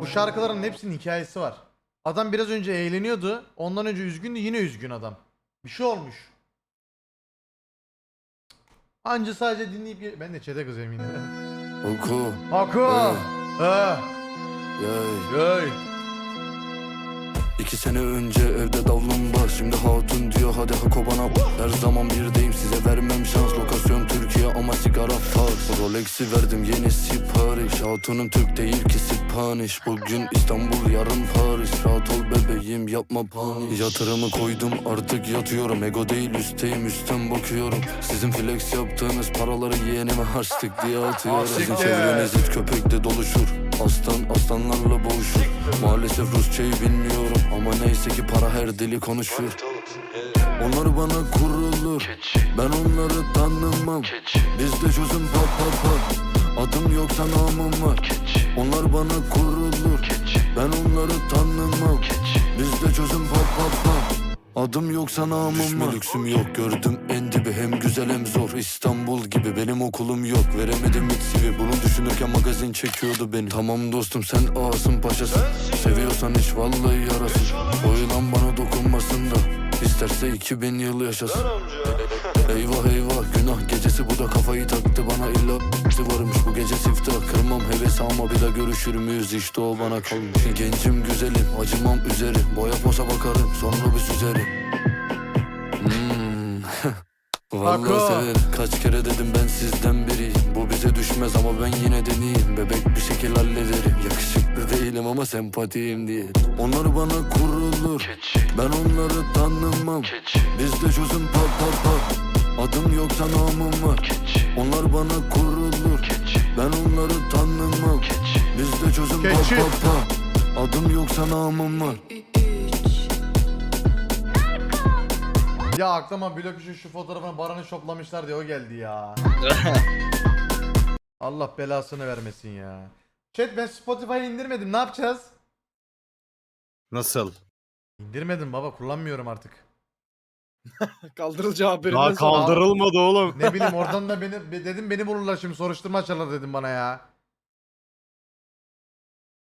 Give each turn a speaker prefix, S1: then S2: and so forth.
S1: Bu şarkıların hepsinin hikayesi var. Adam biraz önce eğleniyordu. Ondan önce üzgündü yine üzgün adam. Bir şey olmuş. Anca sadece dinleyip... Ben de çete kızıyorum yine.
S2: Oku. Yay.
S1: Yay!
S2: İki sene önce evde davlum var Şimdi hatun diyor hadi hako bana Her zaman birdeyim size vermem fars Rolex'i verdim yeni sipariş. Hatunum Türk değil ki Spanish. Bugün İstanbul yarın Paris. Rahat ol bebeğim yapma panik Yatırımı koydum artık yatıyorum. Ego değil üstteyim üstten bakıyorum. Sizin flex yaptığınız paraları yeğenime harçlık diye atıyorum. Sizin çevreniz hiç köpekle doluşur. Aslan aslanlarla boğuşur. Maalesef Rusçayı bilmiyorum. Ama neyse ki para her dili konuşur Onlar bana kurulur. Ben onları tanımam. Bizde çözüm pat pat pat Adım yoksa namım var. Onlar bana kurulur. Ben onları tanımam. Bizde çözüm pat pat pat Adım yoksa namım Düşme lüksüm yok. Gördüm en dibi. Hem güzel hem zor. İstanbul gibi. Benim okulum yok. Veremedim hiç CV bunu düşünürken magazin çekiyordu beni. Tamam dostum sen ağasın paşasın. Seviyorsan hiç vallahi yarasın. O yılan bana dokunmasın da İsterse 2000 yıl yaşasın. Eyvah eyvah günah gecesi bu da kafayı taktı bana illa varmış bu gece siftah. Kırmam heves ama bir daha görüşür müyüz? İşte o bana kalmış. Gencim güzelim acımam üzeri. Boya posa bakarım sonra bir süzerim. Hmm. Vallahi severim Kaç kere dedim ben sizden biriyim Bu bize düşmez ama ben yine deneyeyim Bebek bir şekil hallederim. Yakışıklı değilim ama sempatiyim diye. Onlar bana kurulur Ben onları tanımam. Bizde çözüm pat pat pat Adım yoksa namım var. Onlar bana kurulur. Ben onları tanımam. Bizde çözüm pat pat pat Adım yoksa namım var.
S1: Ya aklıma blok üçün şu fotoğrafını Baran'ı şoplamışlar diye o geldi ya. Allah belasını vermesin ya. Chat ben Spotify'ı indirmedim. Ne yapacağız?
S3: Nasıl?
S1: İndirmedim baba kullanmıyorum artık.
S4: Kaldırılacağı haberinden
S3: Daha
S4: sonra.
S3: kaldırılmadı oğlum.
S1: Ne bileyim oradan da beni be- dedim beni bulurlar şimdi soruşturma açarlar dedim bana ya.